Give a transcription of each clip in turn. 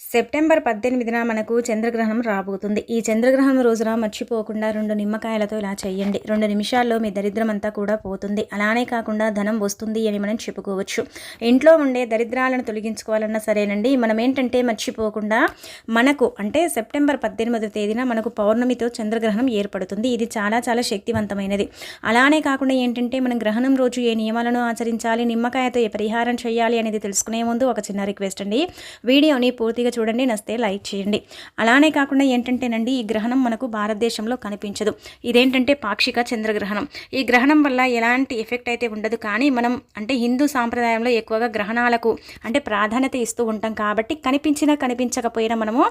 September పద్దెనిమిదిన మనకు చంద్రగ్రహణం రాబోతుంది. ఈ చంద్రగ్రహణం రోజున మర్చిపోకుండా రెండు నిమ్మకాయలతో ఇలా చేయండి. రెండు నిమిషాల్లో మీ దరిద్రం అంతా కూడా పోతుంది. అలానే కాకుండా ధనం వస్తుంది అని మనం చెప్పుకోవచ్చు. ఇంట్లో ఉండే దరిద్రాలను తొలగించుకోవాలన్నా సరేనండి. మనం ఏంటంటే మర్చిపోకుండా మనకు అంటే సెప్టెంబర్ పద్దెనిమిదో తేదీన మనకు పౌర్ణమితో చంద్రగ్రహణం ఏర్పడుతుంది. ఇది చాలా చాలా శక్తివంతమైనది. అలానే కాకుండా ఏంటంటే మనం గ్రహణం రోజు ఏ నియమాలను ఆచరించాలి నిమ్మకాయతో ఏ పరిహారం చేయాలి అనేది తెలుసుకునే ముందు ఒక చిన్న రిక్వెస్ట్ అండి. వీడియోని పూర్తిగా చూడండి నస్తే లైక్ చేయండి. అలానే కాకుండా ఏంటంటేనండి ఈ గ్రహణం మనకు భారతదేశంలో కనిపించదు. ఇదేంటంటే పాక్షిక చంద్రగ్రహణం. ఈ గ్రహణం వల్ల ఎలాంటి ఎఫెక్ట్ అయితే ఉండదు. కానీ మనం అంటే హిందూ సాంప్రదాయంలో ఎక్కువగా గ్రహణాలకు అంటే ప్రాధాన్యత ఇస్తూ ఉంటాం కాబట్టి కనిపించినా కనిపించకపోయినా మనము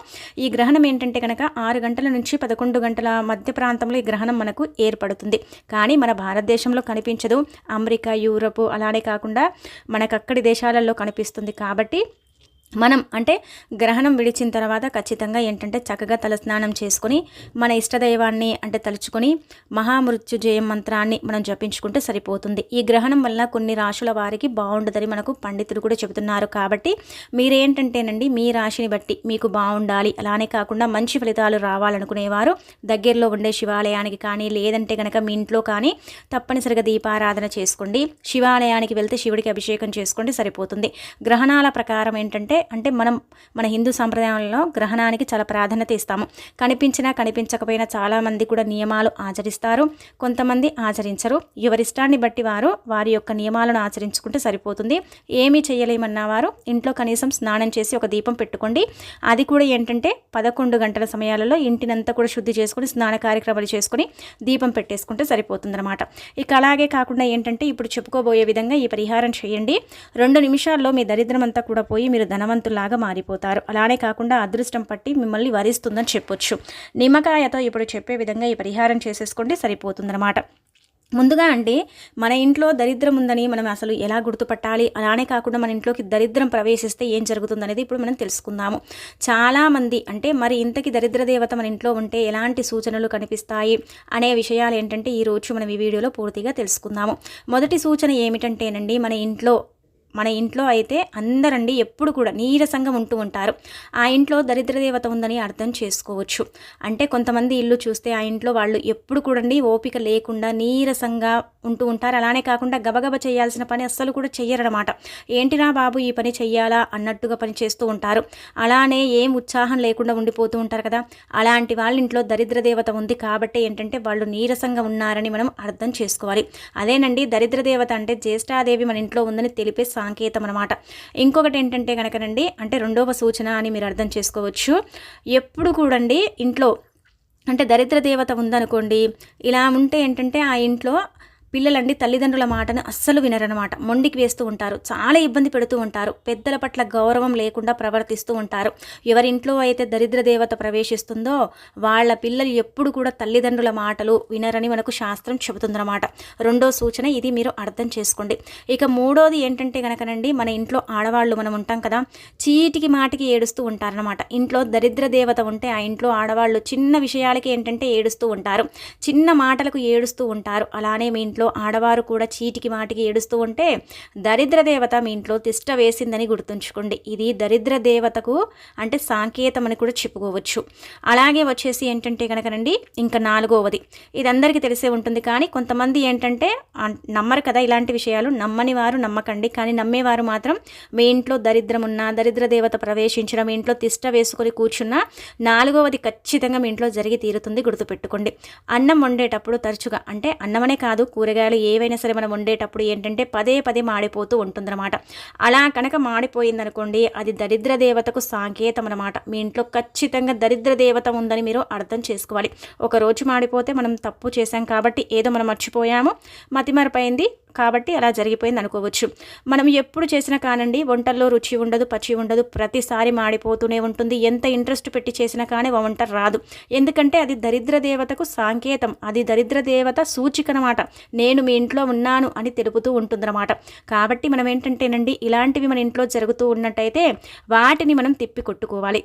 ఈ గ్రహణం ఏంటంటే కనుక ఆరు గంటల నుంచి పదకొండు గంటల మధ్య ప్రాంతంలో ఈ గ్రహణం మనకు ఏర్పడుతుంది. కానీ మన భారతదేశంలో కనిపించదు. అమెరికా యూరప్ అలానే కాకుండా మనకు అక్కడి దేశాలలో కనిపిస్తుంది కాబట్టి మనం అంటే గ్రహణం విడిచిన తర్వాత ఖచ్చితంగా ఏంటంటే చక్కగా తలస్నానం చేసుకొని మన ఇష్టదైవాన్ని అంటే తలుచుకొని మహామృత్యుజయ మంత్రాన్ని మనం జపించుకుంటే సరిపోతుంది. ఈ గ్రహణం వల్ల కొన్ని రాశుల వారికి బాగుండదని మనకు పండితులు కూడా చెబుతున్నారు. కాబట్టి మీరేంటంటేనండి మీ రాశిని బట్టి మీకు బాగుండాలి. అలానే కాకుండా మంచి ఫలితాలు రావాలనుకునేవారు దగ్గరలో ఉండే శివాలయానికి కానీ లేదంటే కనుక మీ ఇంట్లో కానీ తప్పనిసరిగా దీపారాధన చేసుకోండి. శివాలయానికి వెళ్తే శివుడికి అభిషేకం చేసుకోండి సరిపోతుంది. గ్రహణాల ప్రకారం ఏంటంటే అంటే మనం మన హిందూ సంప్రదాయంలో గ్రహణానికి చాలా ప్రాధాన్యత ఇస్తాము. కనిపించినా కనిపించకపోయినా చాలామంది కూడా నియమాలు ఆచరిస్తారు. కొంతమంది ఆచరించరు. ఎవరిష్టాన్ని బట్టి వారు వారి యొక్క నియమాలను ఆచరించుకుంటే సరిపోతుంది. ఏమీ చేయలేమన్న వారు ఇంట్లో కనీసం స్నానం చేసి ఒక దీపం పెట్టుకోండి. అది కూడా ఏంటంటే పదకొండు గంటల సమయాలలో ఇంటినంతా కూడా శుద్ధి చేసుకుని స్నాన కార్యక్రమాలు చేసుకుని దీపం పెట్టేసుకుంటే సరిపోతుందన్నమాట. ఇక అలాగే కాకుండా ఏంటంటే ఇప్పుడు చెప్పుకోబోయే విధంగా ఈ పరిహారం చేయండి. రెండు నిమిషాల్లో మీ దరిద్రం అంతా కూడా పోయి మీరు ధనం ధనవంతులాగా మారిపోతారు. అలానే కాకుండా అదృష్టం పట్టి మిమ్మల్ని వరిస్తుందని చెప్పొచ్చు. నిమ్మకాయతో ఇప్పుడు చెప్పే విధంగా ఈ పరిహారం చేసేసుకోండి సరిపోతుందన్నమాట. ముందుగా అండి మన ఇంట్లో దరిద్రం ఉందని మనం అసలు ఎలా గుర్తుపట్టాలి? అలానే కాకుండా మన ఇంట్లోకి దరిద్రం ప్రవేశిస్తే ఏం జరుగుతుంది అనేది ఇప్పుడు మనం తెలుసుకుందాము. చాలామంది అంటే మరి ఇంతకి దరిద్ర దేవత మన ఇంట్లో ఉంటే ఎలాంటి సూచనలు కనిపిస్తాయి అనే విషయాలు ఏంటంటే ఈరోజు మనం ఈ వీడియోలో పూర్తిగా తెలుసుకుందాము. మొదటి సూచన ఏమిటంటేనండి మన ఇంట్లో మన ఇంట్లో అయితే అందరండి ఎప్పుడు కూడా నీరసంగా ఉంటూ ఉంటారు. ఆ ఇంట్లో దరిద్ర దేవత ఉందని అర్థం చేసుకోవచ్చు. అంటే కొంతమంది ఇల్లు చూస్తే ఆ ఇంట్లో వాళ్ళు ఎప్పుడు కూడండి ఓపిక లేకుండా నీరసంగా ఉంటూ ఉంటారు. అలానే కాకుండా గబగబ చేయాల్సిన పని అస్సలు కూడా చెయ్యరనమాట. ఏంటినా బాబు ఈ పని చెయ్యాలా? అన్నట్టుగా పని చేస్తూ ఉంటారు. అలానే ఏం ఉత్సాహం లేకుండా ఉండిపోతూ ఉంటారు కదా. అలాంటి వాళ్ళ ఇంట్లో దరిద్ర దేవత ఉంది కాబట్టి ఏంటంటే వాళ్ళు నీరసంగా ఉన్నారని మనం అర్థం చేసుకోవాలి. అదేనండి దరిద్ర దేవత అంటే జ్యేష్ఠాదేవి మన ఇంట్లో ఉందని తెలిపే సాంకేతం అనమాట ఇంకొకటి ఏంటంటే కనుకనండి అంటే రెండవ సూచన అని మీరు అర్థం చేసుకోవచ్చు. ఎప్పుడు కూడండి ఇంట్లో అంటే దరిద్ర దేవత ఉందనుకోండి ఇలా ఉంటే ఏంటంటే ఆ ఇంట్లో పిల్లలండి తల్లిదండ్రుల మాటను అస్సలు వినరనమాట మొండికి వేస్తూ ఉంటారు. చాలా ఇబ్బంది పెడుతూ ఉంటారు. పెద్దల పట్ల గౌరవం లేకుండా ప్రవర్తిస్తూ ఉంటారు. ఎవరింట్లో అయితే దరిద్ర దేవత ప్రవేశిస్తుందో వాళ్ళ పిల్లలు ఎప్పుడు కూడా తల్లిదండ్రుల మాటలు వినరని మనకు శాస్త్రం చెబుతుందన్నమాట. రెండో సూచన ఇది మీరు అర్థం చేసుకోండి. ఇక మూడోది ఏంటంటే కనుకనండి మన ఇంట్లో ఆడవాళ్ళు మనం ఉంటాం కదా చీటికి మాటికి ఏడుస్తూ ఉంటారనమాట ఇంట్లో దరిద్ర దేవత ఉంటే ఆ ఇంట్లో ఆడవాళ్ళు చిన్న విషయాలకి ఏంటంటే ఏడుస్తూ ఉంటారు. చిన్న మాటలకు ఏడుస్తూ ఉంటారు. అలానే మీ ఇంట్లో ఇంట్లో ఆడవారు కూడా చీటికి మాటికి ఏడుస్తూ ఉంటే దరిద్ర దేవత మీ ఇంట్లో తిష్ట వేసిందని గుర్తుంచుకోండి. ఇది దరిద్ర దేవతకు అంటే సాంకేతం అని కూడా చెప్పుకోవచ్చు. అలాగే వచ్చేసి ఏంటంటే కనుకనండి ఇంకా నాలుగవది. ఇది అందరికీ తెలిసే ఉంటుంది కానీ కొంతమంది ఏంటంటే నమ్మరు కదా ఇలాంటి విషయాలు. నమ్మని వారు నమ్మకండి కానీ నమ్మేవారు మాత్రం మీ ఇంట్లో దరిద్రం ఉన్నా దరిద్ర దేవత ప్రవేశించడం మీ ఇంట్లో తిష్ట వేసుకొని కూర్చున్నా నాలుగవది ఖచ్చితంగా మీ ఇంట్లో జరిగి తీరుతుంది గుర్తుపెట్టుకోండి. అన్నం వండేటప్పుడు తరచుగా అంటే అన్నమనే కాదు కూర కూరగాయలు ఏవైనా సరే మనం వండేటప్పుడు ఏంటంటే పదే పదే మాడిపోతూ ఉంటుందన్నమాట. అలా కనుక మాడిపోయిందనుకోండి అది దరిద్ర దేవతకు సాంకేతం అనమాట మీ ఇంట్లో ఖచ్చితంగా దరిద్ర దేవత ఉందని మీరు అర్థం చేసుకోవాలి. ఒక రోజు మాడిపోతే మనం తప్పు చేశాం కాబట్టి ఏదో మనం మర్చిపోయాము మతిమరిపోయింది కాబట్టి అలా జరిగిపోయింది అనుకోవచ్చు. మనం ఎప్పుడు చేసినా కానండి వంటల్లో రుచి ఉండదు పచ్చి ఉండదు ప్రతిసారి మాడిపోతూనే ఉంటుంది. ఎంత ఇంట్రెస్ట్ పెట్టి చేసినా కానీ వంట రాదు. ఎందుకంటే అది దరిద్ర దేవతకు సాంకేతం అది దరిద్ర దేవత సూచిక అనమాట నేను మీ ఇంట్లో ఉన్నాను అని తెలుపుతూ ఉంటుందన్నమాట. కాబట్టి మనం ఏంటంటేనండి ఇలాంటివి మన ఇంట్లో జరుగుతూ ఉన్నట్టయితే వాటిని మనం తిప్పి కొట్టుకోవాలి.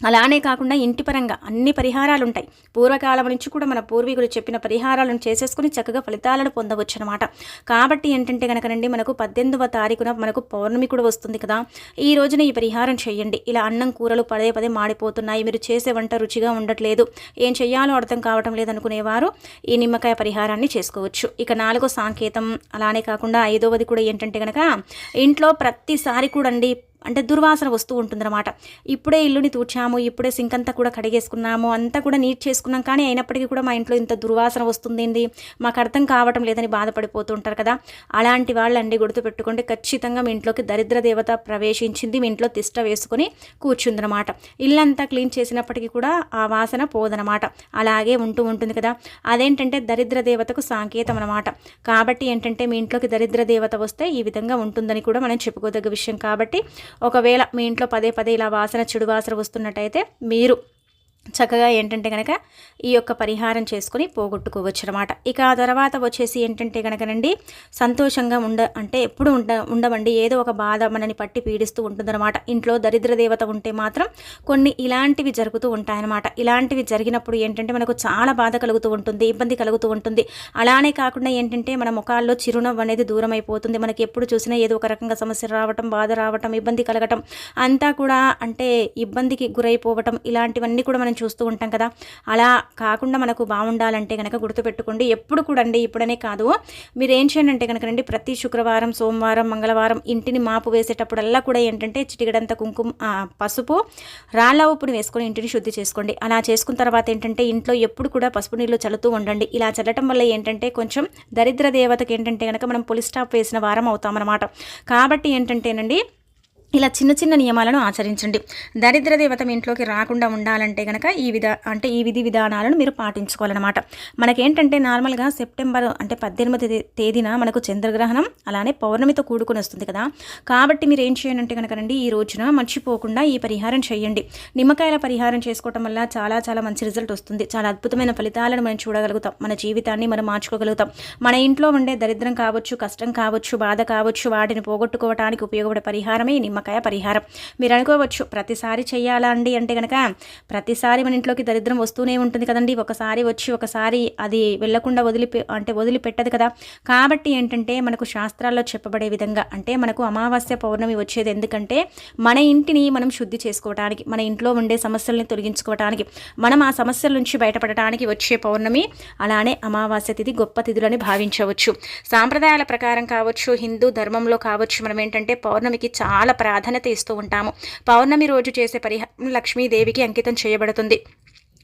అలానే కాకుండా ఇంటి పరంగా అన్ని పరిహారాలు ఉంటాయి పూర్వకాలం నుంచి కూడా మన పూర్వీకులు చెప్పిన పరిహారాలను చేసేసుకుని చక్కగా ఫలితాలను పొందవచ్చు అనమాట కాబట్టి ఏంటంటే కనుకనండి మనకు పద్దెనిమిదవ తారీఖున మనకు పౌర్ణమి కూడా వస్తుంది కదా. ఈ రోజున ఈ పరిహారం చేయండి. ఇలా అన్నం కూరలు పదే పదే మాడిపోతున్నాయి. మీరు చేసే వంట రుచిగా ఉండట్లేదు. ఏం చేయాలో అర్థం కావటం లేదనుకునేవారు ఈ నిమ్మకాయ పరిహారాన్ని చేసుకోవచ్చు. ఇక నాలుగో సాంకేతం అలానే కాకుండా ఐదవది కూడా ఏంటంటే కనుక ఇంట్లో ప్రతిసారి కూడా అండి అంటే దుర్వాసన వస్తూ ఉంటుందన్నమాట. ఇప్పుడే ఇల్లుని తూర్చాము ఇప్పుడే సింక్ అంతా కూడా కడిగేసుకున్నాము అంతా కూడా నీట్ చేసుకున్నాం. కానీ అయినప్పటికీ కూడా మా ఇంట్లో ఇంత దుర్వాసన వస్తుంది మాకు అర్థం కావటం లేదని బాధపడిపోతూ ఉంటారు కదా. అలాంటి వాళ్ళండి గుర్తుపెట్టుకోండి ఖచ్చితంగా మీ ఇంట్లోకి దరిద్ర దేవత ప్రవేశించింది. మీ ఇంట్లో తిష్ట వేసుకొని కూర్చుందనమాట ఇల్లంతా క్లీన్ చేసినప్పటికీ కూడా ఆ వాసన పోదనమాట అలాగే ఉంటూ ఉంటుంది కదా. అదేంటంటే దరిద్ర దేవతకు సాంకేతం అనమాట కాబట్టి ఏంటంటే మీ ఇంట్లోకి దరిద్ర దేవత వస్తే ఈ విధంగా ఉంటుందని కూడా మనం చెప్పుకోదగ్గ విషయం. కాబట్టి ఒకవేళ మీ ఇంట్లో పదే పదే ఇలా వాసన చెడు వాసన వస్తున్నట్టయితే మీరు చక్కగా ఏంటంటే కనుక ఈ యొక్క పరిహారం చేసుకొని పోగొట్టుకోవచ్చు అనమాట ఇక ఆ తర్వాత వచ్చేసి ఏంటంటే కనుకనండి సంతోషంగా ఉండ అంటే ఎప్పుడు ఉండ ఉండవండి ఏదో ఒక బాధ మనని పట్టి పీడిస్తూ ఉంటుందన్నమాట. ఇంట్లో దరిద్ర దేవత ఉంటే మాత్రం కొన్ని ఇలాంటివి జరుగుతూ ఉంటాయన్నమాట. ఇలాంటివి జరిగినప్పుడు ఏంటంటే మనకు చాలా బాధ కలుగుతూ ఉంటుంది ఇబ్బంది కలుగుతూ ఉంటుంది. అలానే కాకుండా ఏంటంటే మన ముఖాల్లో చిరునవ్వు అనేది దూరం అయిపోతుంది మనకి ఎప్పుడు చూసినా ఏదో ఒక రకంగా సమస్య రావటం బాధ రావటం ఇబ్బంది కలగటం అంతా కూడా అంటే ఇబ్బందికి గురైపోవటం ఇలాంటివన్నీ కూడా మనం చూస్తూ ఉంటాం కదా. అలా కాకుండా మనకు బాగుండాలంటే కనుక గుర్తుపెట్టుకోండి. ఎప్పుడు కూడా అండి ఇప్పుడనే కాదు. మీరు ఏం చేయండి అంటే కనుక రండి ప్రతి శుక్రవారం సోమవారం మంగళవారం ఇంటిని మాపు వేసేటప్పుడల్లా కూడా ఏంటంటే చిటికడంత కుంకుమ పసుపు రాళ్ళ ఉప్పుని వేసుకొని ఇంటిని శుద్ధి చేసుకోండి. అలా చేసుకున్న తర్వాత ఏంటంటే ఇంట్లో ఎప్పుడు కూడా పసుపు నీళ్ళు చల్లుతూ ఉండండి. ఇలా చల్లటం వల్ల ఏంటంటే కొంచెం దరిద్ర దేవతకి ఏంటంటే కనుక మనం పులి స్టాప్ వేసిన వారం అవుతామన్నమాట. కాబట్టి ఏంటంటేనండి ఇలా చిన్న చిన్న నియమాలను ఆచరించండి. దరిద్ర దేవత మీ ఇంట్లోకి రాకుండా ఉండాలంటే కనుక ఈ విధ అంటే ఈ విధి విధానాలను మీరు పాటించుకోవాలన్నమాట. మనకేంటంటే నార్మల్గా సెప్టెంబర్ అంటే పద్దెనిమిది తేదీన మనకు చంద్రగ్రహణం అలానే పౌర్ణమితో కూడుకుని వస్తుంది కదా. కాబట్టి మీరు ఏం చేయాలంటే కనుకనండి కనుక రండి ఈ రోజున మర్చిపోకుండా ఈ పరిహారం చేయండి. నిమ్మకాయల పరిహారం చేసుకోవటం వల్ల చాలా చాలా మంచి రిజల్ట్ వస్తుంది. చాలా అద్భుతమైన ఫలితాలను మనం చూడగలుగుతాం. మన జీవితాన్ని మనం మార్చుకోగలుగుతాం. మన ఇంట్లో ఉండే దరిద్రం కావచ్చు కష్టం కావచ్చు బాధ కావచ్చు వాటిని పోగొట్టుకోవడానికి ఉపయోగపడే పరిహారమే నిమ్మ నిమ్మకాయ పరిహారం. మీరు అనుకోవచ్చు ప్రతిసారి చేయాలా అండి అంటే కనుక ప్రతిసారి మన ఇంట్లోకి దరిద్రం వస్తూనే ఉంటుంది కదండి. ఒకసారి వచ్చి ఒకసారి అది వెళ్ళకుండా వదిలి అంటే వదిలిపెట్టదు కదా. కాబట్టి ఏంటంటే మనకు శాస్త్రాల్లో చెప్పబడే విధంగా అంటే మనకు అమావాస్య పౌర్ణమి వచ్చేది ఎందుకంటే మన ఇంటిని మనం శుద్ధి చేసుకోవడానికి మన ఇంట్లో ఉండే సమస్యల్ని తొలగించుకోవడానికి మనం ఆ సమస్యల నుంచి బయటపడటానికి వచ్చే పౌర్ణమి అలానే అమావాస్య తిథి గొప్ప తిథులని భావించవచ్చు. సాంప్రదాయాల ప్రకారం కావచ్చు హిందూ ధర్మంలో కావచ్చు మనం ఏంటంటే పౌర్ణమికి చాలా ప్రాధాన్యత ఇస్తూ ఉంటాము. పౌర్ణమి రోజు చేసే పరిహారం లక్ష్మీదేవికి అంకితం చేయబడుతుంది.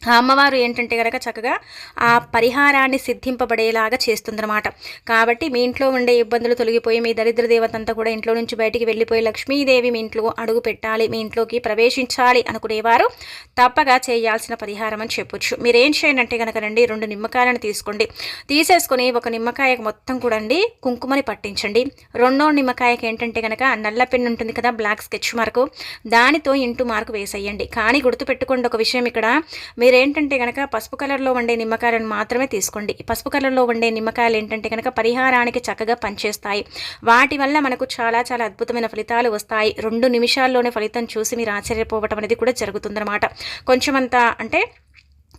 ఆ అమ్మవారు ఏంటంటే కనుక చక్కగా ఆ పరిహారాన్ని సిద్ధింపబడేలాగా చేస్తుందన్నమాట. కాబట్టి మీ ఇంట్లో ఉండే ఇబ్బందులు తొలగిపోయి మీ దరిద్ర దేవతంతా కూడా ఇంట్లో నుంచి బయటికి వెళ్ళిపోయి లక్ష్మీదేవి మీ ఇంట్లో అడుగు పెట్టాలి మీ ఇంట్లోకి ప్రవేశించాలి అనుకునేవారు తప్పగా చేయాల్సిన పరిహారం అని చెప్పొచ్చు. మీరు ఏం చేయండి అంటే కనుక రండి రెండు నిమ్మకాయలను తీసుకోండి. తీసేసుకొని ఒక నిమ్మకాయకు మొత్తం కూడా అండి కుంకుమని పట్టించండి. రెండో నిమ్మకాయకి ఏంటంటే కనుక నల్ల పెన్ను ఉంటుంది కదా బ్లాక్ స్కెచ్ మార్కు దానితో ఇంటూ మార్కు వేసేయండి. కానీ గుర్తుపెట్టుకోండి ఒక విషయం ఇక్కడ మీరేంటంటే కనుక పసుపు కలర్లో వండే నిమ్మకాయలను మాత్రమే తీసుకోండి. పసుపు కలర్లో వండే నిమ్మకాయలు ఏంటంటే కనుక పరిహారానికి చక్కగా పనిచేస్తాయి. వాటి వల్ల మనకు చాలా చాలా అద్భుతమైన ఫలితాలు వస్తాయి. రెండు నిమిషాల్లోనే ఫలితం చూసి మీరు ఆశ్చర్యపోవటం అనేది కూడా జరుగుతుందన్నమాట. కొంచెమంతా అంటే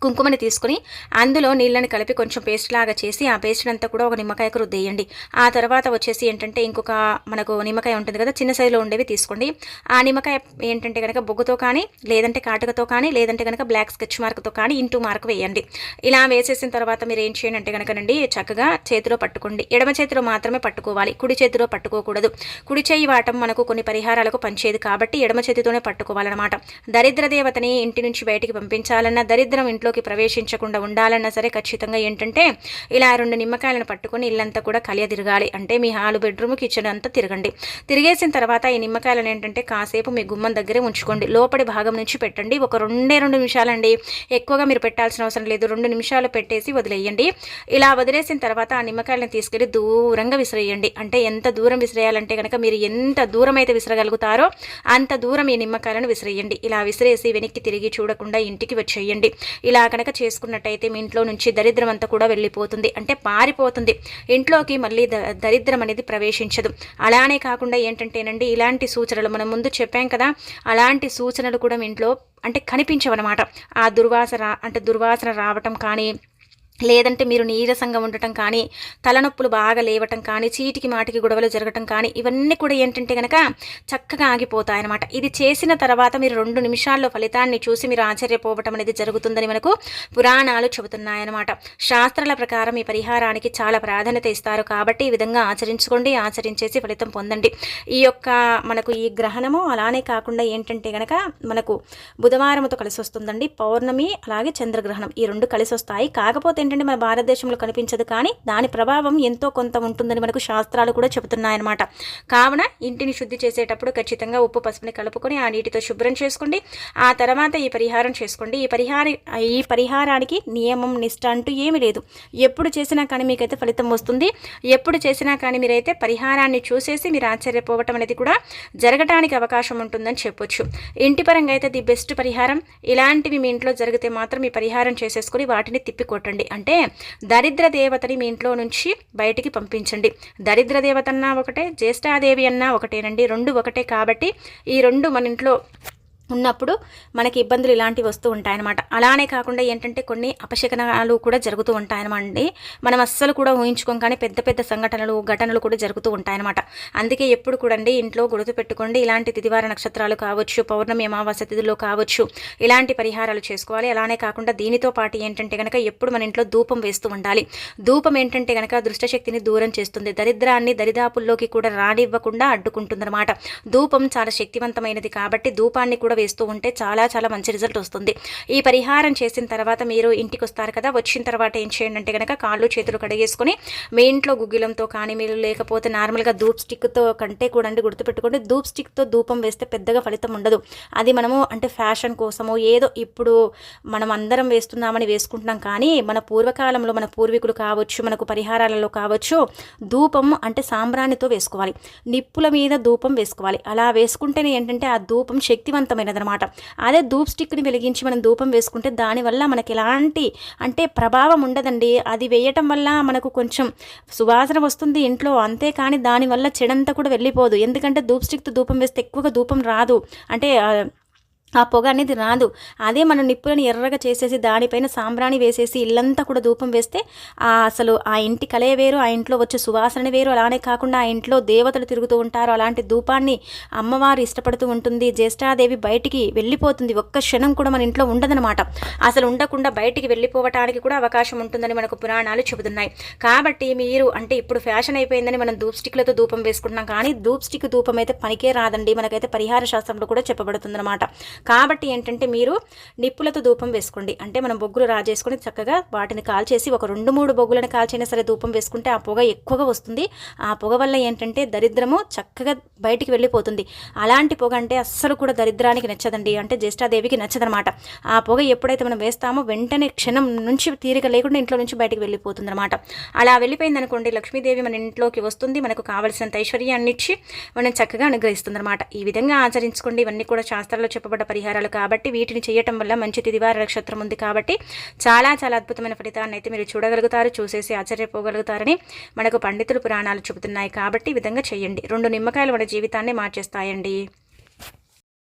కుంకుమని తీసుకుని అందులో నీళ్ళని కలిపి కొంచెం పేస్ట్ లాగా చేసి ఆ పేస్ట్ అంతా కూడా ఒక నిమ్మకాయకు రుద్దేయండి. ఆ తర్వాత వచ్చేసి ఏంటంటే ఇంకొక మనకు నిమ్మకాయ ఉంటుంది కదా చిన్న సైజులో ఉండేవి తీసుకోండి. ఆ నిమ్మకాయ ఏంటంటే కనుక బొగ్గుతో కానీ లేదంటే కాటుకతో కానీ లేదంటే కనుక బ్లాక్ స్కెచ్ మార్క్తో కానీ ఇంటూ మార్క్ వేయండి. ఇలా వేసేసిన తర్వాత మీరు ఏం చేయండి అంటే కనుకనండి చక్కగా చేతిలో పట్టుకోండి. ఎడమ చేతిలో మాత్రమే పట్టుకోవాలి. కుడి చేతిలో పట్టుకోకూడదు. కుడి చేయి వాటం మనకు కొన్ని పరిహారాలకు పనిచేయదు కాబట్టి ఎడమ చేతితోనే పట్టుకోవాలన్నమాట. దరిద్ర దేవతని ఇంటి నుంచి బయటికి పంపించాలన్న దరిద్రం ఇంట్లో ఇంట్లోకి ప్రవేశించకుండా ఉండాలన్నా సరే ఖచ్చితంగా ఏంటంటే ఇలా రెండు నిమ్మకాయలను పట్టుకొని ఇల్లంతా కూడా కలియ తిరగాలి. అంటే మీ హాలు బెడ్రూమ్ కిచెన్ అంతా తిరగండి. తిరిగేసిన తర్వాత ఈ నిమ్మకాయలను ఏంటంటే కాసేపు మీ గుమ్మం దగ్గరే ఉంచుకోండి. లోపలి భాగం నుంచి పెట్టండి. ఒక రెండే రెండు నిమిషాలండి. ఎక్కువగా మీరు పెట్టాల్సిన అవసరం లేదు. రెండు నిమిషాలు పెట్టేసి వదిలేయండి. ఇలా వదిలేసిన తర్వాత ఆ నిమ్మకాయలను తీసుకెళ్ళి దూరంగా విసిరేయండి. అంటే ఎంత దూరం విసిరేయాలంటే కనుక మీరు ఎంత దూరం అయితే విసిరగలుగుతారో అంత దూరం ఈ నిమ్మకాయలను విసిరేయండి. ఇలా విసిరేసి వెనక్కి తిరిగి చూడకుండా ఇంటికి వచ్చేయండి. ఇలా ఇలా కనుక చేసుకున్నట్టయితే మీ ఇంట్లో నుంచి దరిద్రం అంతా కూడా వెళ్ళిపోతుంది. అంటే పారిపోతుంది. ఇంట్లోకి మళ్ళీ దరిద్రం అనేది ప్రవేశించదు. అలానే కాకుండా ఏంటంటేనండి ఇలాంటి సూచనలు మనం ముందు చెప్పాం కదా అలాంటి సూచనలు కూడా మీ ఇంట్లో అంటే కనిపించవన్నమాట. ఆ దుర్వాసన అంటే దుర్వాసన రావటం కానీ లేదంటే మీరు నీరసంగా ఉండటం కానీ తలనొప్పులు బాగా లేవటం కానీ చీటికి మాటికి గొడవలు జరగటం కానీ ఇవన్నీ కూడా ఏంటంటే కనుక చక్కగా ఆగిపోతాయన్నమాట. ఇది చేసిన తర్వాత మీరు రెండు నిమిషాల్లో ఫలితాన్ని చూసి మీరు ఆశ్చర్యపోవటం అనేది జరుగుతుందని మనకు పురాణాలు చెబుతున్నాయన్నమాట. శాస్త్రాల ప్రకారం ఈ పరిహారానికి చాలా ప్రాధాన్యత ఇస్తారు. కాబట్టి ఈ విధంగా ఆచరించుకోండి ఆచరించేసి ఫలితం పొందండి. ఈ యొక్క మనకు ఈ గ్రహణము అలానే కాకుండా ఏంటంటే కనుక మనకు బుధవారంతో కలిసి వస్తుందండి పౌర్ణమి అలాగే చంద్రగ్రహణం ఈ రెండు కలిసి వస్తాయి కాకపోతే ఏంటంటే మన భారతదేశంలో కనిపించదు కానీ దాని ప్రభావం ఎంతో కొంత ఉంటుందని మనకు శాస్త్రాలు కూడా చెబుతున్నాయన్నమాట. కావున ఇంటిని శుద్ధి చేసేటప్పుడు ఖచ్చితంగా ఉప్పు పసుపుని కలుపుకొని ఆ నీటితో శుభ్రం చేసుకోండి. ఆ తర్వాత ఈ పరిహారం చేసుకోండి. ఈ పరిహార ఈ పరిహారానికి నియమం నిష్ట అంటూ ఏమీ లేదు. ఎప్పుడు చేసినా కానీ మీకైతే ఫలితం వస్తుంది. ఎప్పుడు చేసినా కానీ మీరైతే పరిహారాన్ని చూసేసి మీరు ఆశ్చర్యపోవటం అనేది కూడా జరగటానికి అవకాశం ఉంటుందని చెప్పొచ్చు. ఇంటి పరంగా అయితే ది బెస్ట్ పరిహారం. ఇలాంటివి మీ ఇంట్లో జరిగితే మాత్రం ఈ పరిహారం చేసేసుకొని వాటిని తిప్పికొట్టండి. అంటే దరిద్ర దేవతని మీ ఇంట్లో నుంచి బయటికి పంపించండి. దరిద్ర దేవత అన్నా ఒకటే జ్యేష్ఠాదేవి అన్నా ఒకటేనండి. రెండు ఒకటే కాబట్టి ఈ రెండు మన ఇంట్లో ఉన్నప్పుడు మనకి ఇబ్బందులు ఇలాంటివి వస్తూ ఉంటాయన్నమాట. అలానే కాకుండా ఏంటంటే కొన్ని అపశకనాలు కూడా జరుగుతూ ఉంటాయన్నమాట మనం అస్సలు కూడా ఊహించుకోం కానీ పెద్ద పెద్ద సంఘటనలు ఘటనలు కూడా జరుగుతూ ఉంటాయన్నమాట. అందుకే ఎప్పుడు కూడా ఇంట్లో గుర్తు పెట్టుకోండి ఇలాంటి తిదివార నక్షత్రాలు కావచ్చు పౌర్ణమి అమావాస్య తిథిలో కావచ్చు ఇలాంటి పరిహారాలు చేసుకోవాలి. అలానే కాకుండా దీనితో పాటు ఏంటంటే కనుక ఎప్పుడు మన ఇంట్లో ధూపం వేస్తూ ఉండాలి. ధూపం ఏంటంటే కనుక దృష్టశక్తిని దూరం చేస్తుంది. దరిద్రాన్ని దరిదాపుల్లోకి కూడా రానివ్వకుండా అడ్డుకుంటుందన్నమాట. ధూపం చాలా శక్తివంతమైనది కాబట్టి ధూపాన్ని కూడా వేస్తూ ఉంటే చాలా చాలా మంచి రిజల్ట్ వస్తుంది. ఈ పరిహారం చేసిన తర్వాత మీరు ఇంటికి వస్తారు కదా వచ్చిన తర్వాత ఏం చేయండి అంటే కనుక కాళ్ళు చేతులు కడిగేసుకుని మీ ఇంట్లో గుగ్గిలంతో కానీ మీరు లేకపోతే నార్మల్గా ధూప్ స్టిక్తో కంటే కూడా అండి గుర్తుపెట్టుకోండి. ధూప్ స్టిక్తో ధూపం వేస్తే పెద్దగా ఫలితం ఉండదు. అది మనము అంటే ఫ్యాషన్ కోసమో ఏదో ఇప్పుడు మనం అందరం వేస్తున్నామని వేసుకుంటున్నాం కానీ మన పూర్వకాలంలో మన పూర్వీకులు కావచ్చు మనకు పరిహారాలలో కావచ్చు ధూపం అంటే సాంబ్రాణితో వేసుకోవాలి. నిప్పుల మీద ధూపం వేసుకోవాలి. అలా వేసుకుంటేనే ఏంటంటే ఆ ధూపం శక్తివంతమైన అనమాట అదే ధూప్ స్టిక్ని వెలిగించి మనం ధూపం వేసుకుంటే దానివల్ల మనకి ఎలాంటి అంటే ప్రభావం ఉండదండి. అది వేయటం వల్ల మనకు కొంచెం సువాసన వస్తుంది ఇంట్లో. అంతే కానీ దానివల్ల చెడంతా కూడా వెళ్ళిపోదు. ఎందుకంటే ధూప్ స్టిక్తో ధూపం వేస్తే ఎక్కువగా ధూపం రాదు. అంటే ఆ పొగ అనేది రాదు. అదే మనం నిప్పులను ఎర్రగా చేసేసి దానిపైన సాంబ్రాణి వేసేసి ఇల్లంతా కూడా ధూపం వేస్తే ఆ అసలు ఆ ఇంటి కలయ వేరు ఆ ఇంట్లో వచ్చే సువాసన వేరు. అలానే కాకుండా ఆ ఇంట్లో దేవతలు తిరుగుతూ ఉంటారు. అలాంటి ధూపాన్ని అమ్మవారు ఇష్టపడుతూ ఉంటుంది. జ్యేష్ఠాదేవి బయటికి వెళ్ళిపోతుంది. ఒక్క క్షణం కూడా మన ఇంట్లో ఉండదనమాట అసలు ఉండకుండా బయటికి వెళ్ళిపోవటానికి కూడా అవకాశం ఉంటుందని మనకు పురాణాలు చెబుతున్నాయి. కాబట్టి మీరు అంటే ఇప్పుడు ఫ్యాషన్ అయిపోయిందని మనం ధూప్ స్టిక్లతో ధూపం వేసుకుంటున్నాం. కానీ ధూప్ స్టిక్ ధూపం అయితే పనికే రాదండి. మనకైతే పరిహార శాస్త్రంలో కూడా చెప్పబడుతుందన్నమాట. కాబట్టి ఏంటంటే మీరు నిప్పులతో ధూపం వేసుకోండి. అంటే మనం బొగ్గులు రాజేసుకొని చక్కగా వాటిని కాల్చేసి ఒక రెండు మూడు బొగ్గులను కాల్చైనా సరే ధూపం వేసుకుంటే ఆ పొగ ఎక్కువగా వస్తుంది. ఆ పొగ వల్ల ఏంటంటే దరిద్రము చక్కగా బయటికి వెళ్ళిపోతుంది. అలాంటి పొగ అంటే అస్సలు కూడా దరిద్రానికి నచ్చదండి. అంటే జ్యేష్ఠాదేవికి నచ్చదనమాట. ఆ పొగ ఎప్పుడైతే మనం వేస్తామో వెంటనే క్షణం నుంచి తీరిక లేకుండా ఇంట్లో నుంచి బయటికి వెళ్ళిపోతుంది అనమాట అలా వెళ్ళిపోయింది అనుకోండి లక్ష్మీదేవి మన ఇంట్లోకి వస్తుంది. మనకు కావలసినంత ఐశ్వర్యాన్ని ఇచ్చి మనం చక్కగా అనుగ్రహిస్తుంది అనమాట ఈ విధంగా ఆచరించుకోండి. ఇవన్నీ కూడా శాస్త్రాల్లో చెప్పబడ్డ పరిహారాలు కాబట్టి వీటిని చేయటం వల్ల మంచి తిదివార నక్షత్రం ఉంది కాబట్టి చాలా చాలా అద్భుతమైన ఫలితాన్ని అయితే మీరు చూడగలుగుతారు చూసేసి ఆశ్చర్యపోగలుగుతారని మనకు పండితులు పురాణాలు చెబుతున్నాయి కాబట్టి ఈ విధంగా చేయండి. రెండు నిమ్మకాయలు మన జీవితాన్ని మార్చేస్తాయండి.